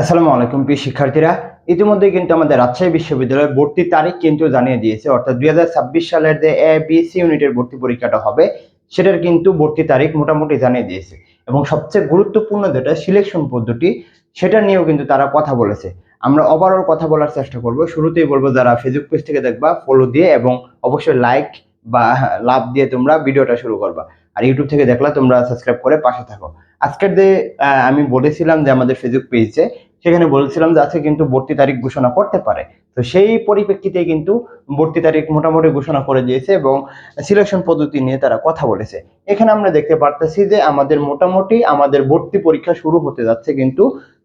আসসালামু আলাইকুম, প্রিয় শিক্ষার্থীরা। ইতিমধ্যে কিন্তু আমাদের রাজশাহী বিশ্ববিদ্যালয়ের ভর্তি তারিখ কিন্তু জানিয়ে দিয়েছে, অর্থাৎ দুই হাজার ছাব্বিশ সালের যে এ বি সি ইউনিটের ভর্তি পরীক্ষাটা হবে, সেটার কিন্তু ভর্তি তারিখ মোটামুটি জানিয়ে দিয়েছে। এবং সবচেয়ে গুরুত্বপূর্ণ যেটা সিলেকশন পদ্ধতি, সেটা নিয়েও কিন্তু তারা কথা বলেছে। আমরা ওভারঅল কথা বলার চেষ্টা করব। শুরুতেই বলব, যারা ফেসবুক পেজ থেকে দেখবা ফলো দিয়ে এবং অবশ্যই লাইক বা লাভ দিয়ে তোমরা ভিডিওটা শুরু করবা। আর ইউটিউব থেকে দেখলা, তোমরা সাবস্ক্রাইব করে পাশে থাকো। আজকের যে আমি বলেছিলাম যে আমাদের ফেসবুক পেজে সেখানে বলছিলাম যে আজকে কিন্তু ভর্তি তারিখ ঘোষণা করতে পারে। তো সেই পরিপ্রেক্ষিতে কিন্তু ভর্তি তারিখ মোটামুটি ঘোষণা করে দিয়েছে এবং সিলেকশন পদ্ধতি নিয়ে তারা কথা বলেছে। এখানে আমরা দেখতে পারতেছি যে আমাদের মোটামুটি আমাদের ভর্তি পরীক্ষা শুরু হতে যাচ্ছে কিন্তু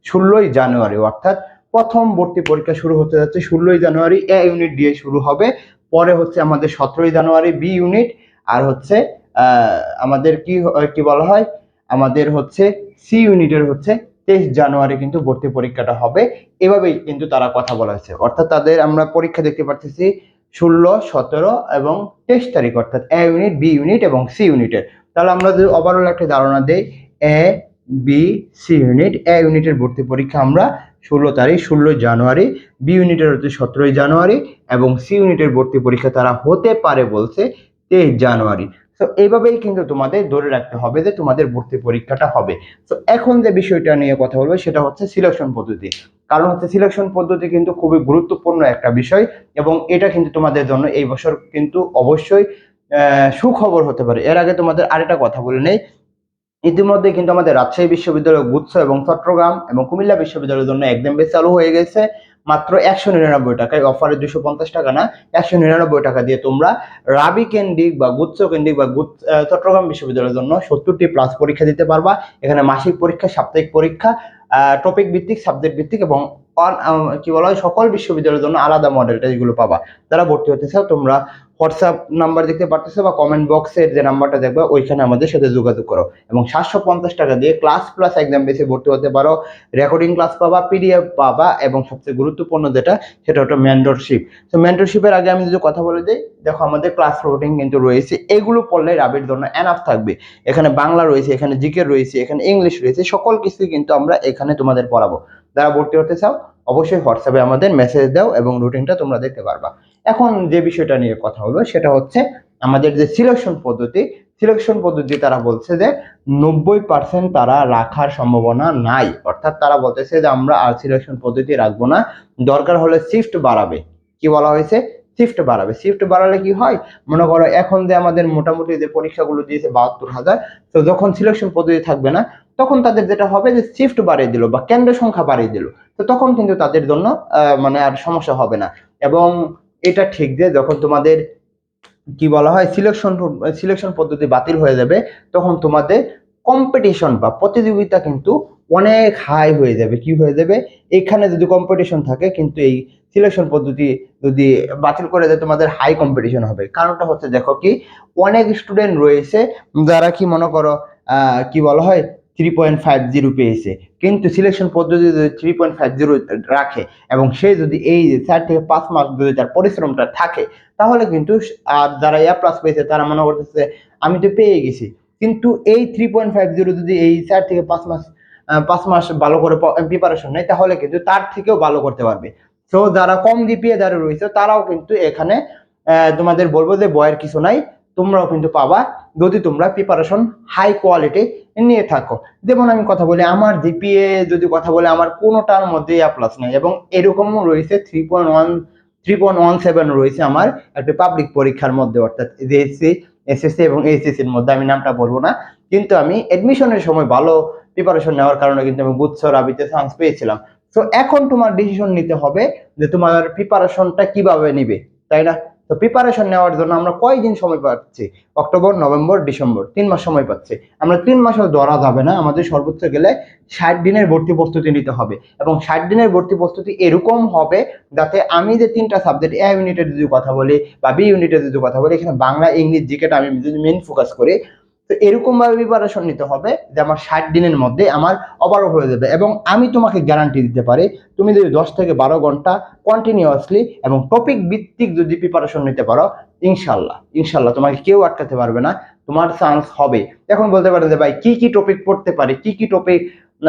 ষোলোই জানুয়ারি, অর্থাৎ প্রথম ভর্তি পরীক্ষা শুরু হতে যাচ্ছে ষোলোই জানুয়ারি, এ ইউনিট দিয়ে শুরু হবে। পরে হচ্ছে আমাদের সতেরোই জানুয়ারি, বি ইউনিট, আর হচ্ছে আমাদের কি কি বলা হয়? আমাদের হচ্ছে সি ইউনিটের হচ্ছে তেইশ জানুয়ারি কিন্তু ভর্তি পরীক্ষাটা হবে। এভাবেই কিন্তু তারা কথা বলেছে। অর্থাৎ তাদের আমরা পরীক্ষা দেখতে পাচ্ছি ষোলো, সতেরো এবং তেইশ তারিখ, অর্থাৎ এ ইউনিট বি ইউনিট এবং সি ইউনিটের তাহলে আমরা যদি ওভারঅল একটা ধারণা দেই A B C unit A ইউনিটের ভর্তি পরীক্ষা আমরা ষোলো তারিখ, ষোলো জানুয়ারি বি ইউনিটের হচ্ছে সতেরোই জানুয়ারি এবং সি ইউনিটের ভর্তি পরীক্ষা তারা হতে পারে বলছে তেইশ জানুয়ারি। তো এইভাবেই কিন্তু তোমাদের ধরে রাখতে হবে যে তোমাদের ভর্তি পরীক্ষাটা হবে। তো এখন যে বিষয়টা নিয়ে কথা বলব সেটা হচ্ছে সিলেকশন পদ্ধতি। কারণ হচ্ছে সিলেকশন পদ্ধতি কিন্তু খুবই গুরুত্বপূর্ণ একটা বিষয় এবং এটা কিন্তু তোমাদের জন্য এই বছর কিন্তু অবশ্যই সুখবর হতে পারে। এর আগে তোমাদের আরেকটা কথা বলে নেই। ইতিমধ্যে কিন্তু আমাদের রাজশাহী বিশ্ববিদ্যালয় গুচ্ছ এবং চট্টগ্রাম এবং কুমিল্লা বিশ্ববিদ্যালয়ের জন্য একদম বেশ চালু হয়ে গেছে। মাত্র একশো নিরানব্বই টাকায় অফারে দুশো পঞ্চাশ টাকা না, একশো নিরানব্বই টাকা দিয়ে তোমরা রাবি কেন্দ্রিক বা গুচ্ছ কেন্দ্রিক বা চট্টগ্রাম বিশ্ববিদ্যালয়ের জন্য সত্তরটি প্লাস পরীক্ষা দিতে পারবা। এখানে মাসিক পরীক্ষা, সাপ্তাহিক পরীক্ষা টপিক ভিত্তিক সাবজেক্ট ভিত্তিক এবং কি বলা হয়, সকল বিশ্ববিদ্যালয়ের জন্য আলাদা মডেল টেস্টগুলো পাবা। যারা ভর্তি হতে চাও তোমরা হোয়াটসঅ্যাপ নাম্বার দেখতে পারতেছো বা কমেন্ট বক্সের যে নাম্বারটা দেখবে, ওইখানে আমাদের সাথে যোগাযোগ করো। এবং সাতশো পঞ্চাশ টাকা দিয়ে ক্লাস প্লাস এক্সাম বেসে ভর্তি হতে পারো রেকর্ডিং ক্লাস পাবা পিডিএফ পাবা এবং সবচেয়ে গুরুত্বপূর্ণ যেটা, সেটা হলো মেন্টরশিপ তো মেন্টরশিপের আগে আমি যদি কথা বলে দিই, দেখো আমাদের ক্লাস রুটিন কিন্তু রয়েছে, এগুলো পড়লে রাবির জন্য এনাফ থাকবে। এখানে বাংলা রয়েছে, এখানে জিকে রয়েছে, এখানে ইংলিশ রয়েছে, সকল কিছুই কিন্তু আমরা এখানে তোমাদের পড়াবো। যারা ভর্তি হতে চাও, অবশ্যই হোয়াটসঅ্যাপে আমাদের মেসেজ দাও এবং রুটিনটা তোমরা দেখতে পারবা। এখন যে বিষয়টা নিয়ে কথা হলো, সেটা হচ্ছে আমাদের যে সিলেকশন পদ্ধতি সিলেকশন পদ্ধতি তারা বলছে যে নব্বই পার্সেন্ট তারা রাখার সম্ভাবনা নাই। অর্থাৎ তারা বলতেছে যে আমরা আর সিলেকশন পদ্ধতি রাখব না। দরকার হলে শিফট বাড়াবে। কি বলা হয়েছে? শিফট বাড়াবে। শিফট বাড়ালে কি হয়? মনে করো এখন যে আমাদের মোটামুটি যে পরীক্ষাগুলো দিয়েছে বাহাত্তর হাজার, তো যখন সিলেকশন পদ্ধতি থাকবে না, তখন তাদের যেটা হবে যে শিফট বাড়িয়ে দিল বা কেন্দ্র সংখ্যা বাড়িয়ে দিল। তো তখন কিন্তু তাদের জন্য মানে আর সমস্যা হবে না। এবং এটা ঠিক যে যখন তোমাদের, কি বলা হয় সিলেকশন সিলেকশন পদ্ধতি বাতিল হয়ে যাবে, তখন তোমাদের কম্পিটিশন বা প্রতিযোগিতা কিন্তু অনেক হাই হয়ে যাবে। কি হয়ে যাবে? এখানে যদি কম্পিটিশন থাকে, কিন্তু এই সিলেকশন পদ্ধতি যদি বাতিল করে দেয়, তোমাদের হাই কম্পিটিশন হবে। কারণটা হচ্ছে, দেখো কি, অনেক স্টুডেন্ট রয়েছে যারা কি মনে করো কি বলা হয় থ্রি পয়েন্ট ফাইভ জিরো পেয়েছে। কিন্তু সিলেকশন পদ্ধতি যদি থ্রি পয়েন্ট ফাইভ জিরো রাখে এবং সে যদি এই চার থেকে পাঁচ মাস যদি তার পরিশ্রমটা থাকে, তাহলে কিন্তু আর যারা এ প্লাস পেয়েছে তারা মনে করতেছে, আমি তো পেয়ে গেছি। কিন্তু এই থ্রি পয়েন্ট ফাইভ জিরো যদি এই চার থেকে পাঁচ মাস পাঁচ মাস ভালো করে প্রিপারেশন নেয়, তাহলে কিন্তু তার থেকেও ভালো করতে পারবে। তো যারা কম জিপিএ যারা রয়েছে, তারাও কিন্তু এখানে তোমাদের বলব যে বয়ের কিছু নাই। তোমরাও কিন্তু পাবা যদি তোমরা প্রিপারেশন হাই কোয়ালিটি নিয়ে থাকো। যেমন আমি কথা বলি, আমার জিপিএ যদি কথা বলে, আমার কোনোটার মধ্যে এ প্লাস নাই এবং এরকমও রয়েছে three point one three point one seven রয়েছে আমার একটা পাবলিক পরীক্ষার মধ্যে, অর্থাৎ জিএসসি এসএসসি এবং এইচএসসির মধ্যে, আমি নামটা বলব না। কিন্তু আমি অ্যাডমিশনের সময় ভালো প্রিপারেশন নেওয়ার কারণে কিন্তু আমি গুচ্ছ রাবিতে চান্স পেয়েছিলাম। তো এখন তোমার ডিসিশন নিতে হবে যে তোমার প্রিপারেশনটা কীভাবে নিবে, তাই না? তো প্রিপারেশন নেওয়ার জন্য আমরা কয়দিন সময় পাচ্ছি? অক্টোবর, নভেম্বর, ডিসেম্বর, তিন মাস সময় পাচ্ছি। আমরা তিন মাসও ধরা যাবে না, আমাদের সর্বোচ্চ গেলে ষাট দিনের ভর্তি প্রস্তুতি নিতে হবে। এবং ষাট দিনের ভর্তি প্রস্তুতি এরকম হবে যাতে আমি যে তিনটা সাবজেক্ট এ ইউনিটের যদি কথা বলি বা বি ইউনিটের যদি কথা বলি, এখানে বাংলা, ইংলিশ জিকেটা আমি যদি মেন ফোকাস করি তো এরকম ভাবে প্রিপারেশন নিতে হবে যে আমার ষাট দিনের মধ্যে আমার ওভারঅল হয়ে যাবে এবং আমি তোমাকে গ্যারান্টি দিতে পারি। তুমি যদি দশ থেকে বারো ঘণ্টা কন্টিনিউয়াসলি এবং টপিক ভিত্তিক যদি প্রিপারেশন নিতে পারো, ইনশাল্লাহ ইনশাল্লাহ তোমাকে কেউ আটকাতে পারবে না, তোমার চান্স হবে। এখন বলতে পারেন যে, ভাই, কি কি টপিক পড়তে পারি, কি কি টপিক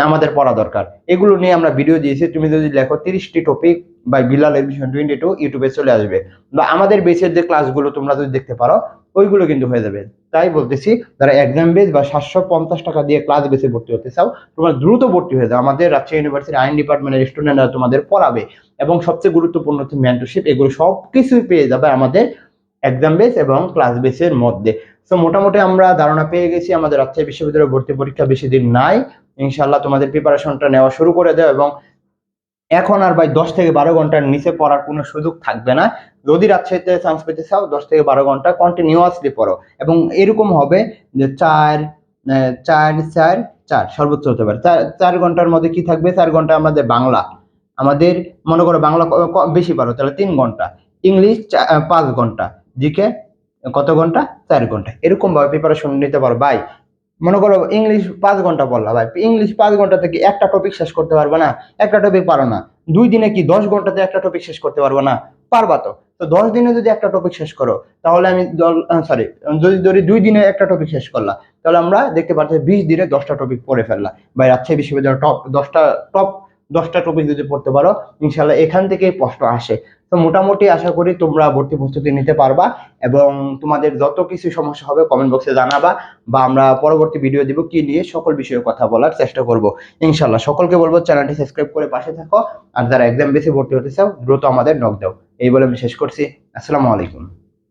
আমাদের পড়া দরকার? এগুলো নিয়ে আমরা ভিডিও দিয়েছি। তুমি যদি লেখো তিরিশটি topic by Bilal admission twenty two ইউটিউবে চলে আসবে। বা আমাদের বেসের যে ক্লাসগুলো তোমরা যদি দেখতে পারো, ওইগুলো কিন্তু হয়ে যাবে। তাই বলতেছি, যারা এক্সাম বেস বা সাতশো পঞ্চাশ টাকা দিয়ে ক্লাস বেসে ভর্তি হতে চাও, তোমরা দ্রুত ভর্তি হয়ে যাও। আমাদের রাজশাহী ইউনিভার্সিটির আইন ডিপার্টমেন্টের স্টুডেন্টরা তোমাদের পড়াবে। এবং সবচেয়ে গুরুত্বপূর্ণ হচ্ছে মেন্টরশিপ এগুলো সব কিছুই পেয়ে যাবে আমাদের এক্সাম বেস এবং ক্লাস বেসের মধ্যে। সো মোটামুটি আমরা ধারণা পেয়ে গেছি, আমাদের রাজশাহী বিশ্ববিদ্যালয়ে ভর্তি পরীক্ষা বেশি দিন নাই। ইনশাল্লাহ তোমাদের প্রিপারেশনটা নেওয়া শুরু করে দাও এবং এখন আর ভাই দশ থেকে বারো ঘণ্টার নিচে পড়ার কোনো সুযোগ থাকবে না। যদি রাজশাহীতে চান্স পেতে চাও, দশ থেকে বারো ঘণ্টা কন্টিনিউয়াসলি পড়ো। এবং এরকম হবে যে চার চার চার চার, সর্বোচ্চ হতে পারে। চার চার ঘণ্টার মধ্যে কি থাকবে? চার ঘণ্টা আমাদের বাংলা। আমাদের মনে করো বাংলা বেশি পারো তাহলে তিন ঘণ্টা। ইংলিশ পাঁচ ঘণ্টা। জিকে কত ঘণ্টা? চার ঘণ্টা। এরকমভাবে প্রিপারেশন নিতে পারো। ভাই মনে করো ইংলিশ পাঁচ ঘণ্টা পড়লা ভাই ইংলিশ পাঁচ ঘণ্টা থেকে একটা টপিক শেষ করতে পারবে না, একটা টপিক পারো না। দুই দিনে কি দশ ঘন্টাতে একটা টপিক শেষ করতে পারব না? পারবা তো। তো দশ দিনে যদি একটা টপিক শেষ করো, তাহলে আমি সরি যদি ধরি দুই দিনে একটা টপিক শেষ করলাম তাহলে আমরা দেখতে পাচ্ছি বিশ দিনে দশটা টপিক পড়ে ফেললাম বা রাজশাহী বিশ্ববিদ্যালয় টপ দশটা টপ দশটা টপিক যদি পড়তে পারো ইনশাল্লাহ এখান থেকেই প্রশ্ন আসে। তো মোটামুটি আশা করি তোমরা ভর্তি প্রস্তুতি নিতে পারবা এবং তোমাদের যত কিছু সমস্যা হবে কমেন্ট বক্সে জানাবা বা আমরা পরবর্তী ভিডিও দিব কি নিয়ে সকল বিষয়ে কথা বলার চেষ্টা করব। ইনশাল্লাহ সকলকে বলব চ্যানেলটি সাবস্ক্রাইব করে পাশে থাকো আর যারা এক্সাম বেশি ভর্তি হতে চাও দ্রুত আমাদের নক দাও এই বলে আমি শেষ করছি। আসসালামু আলাইকুম।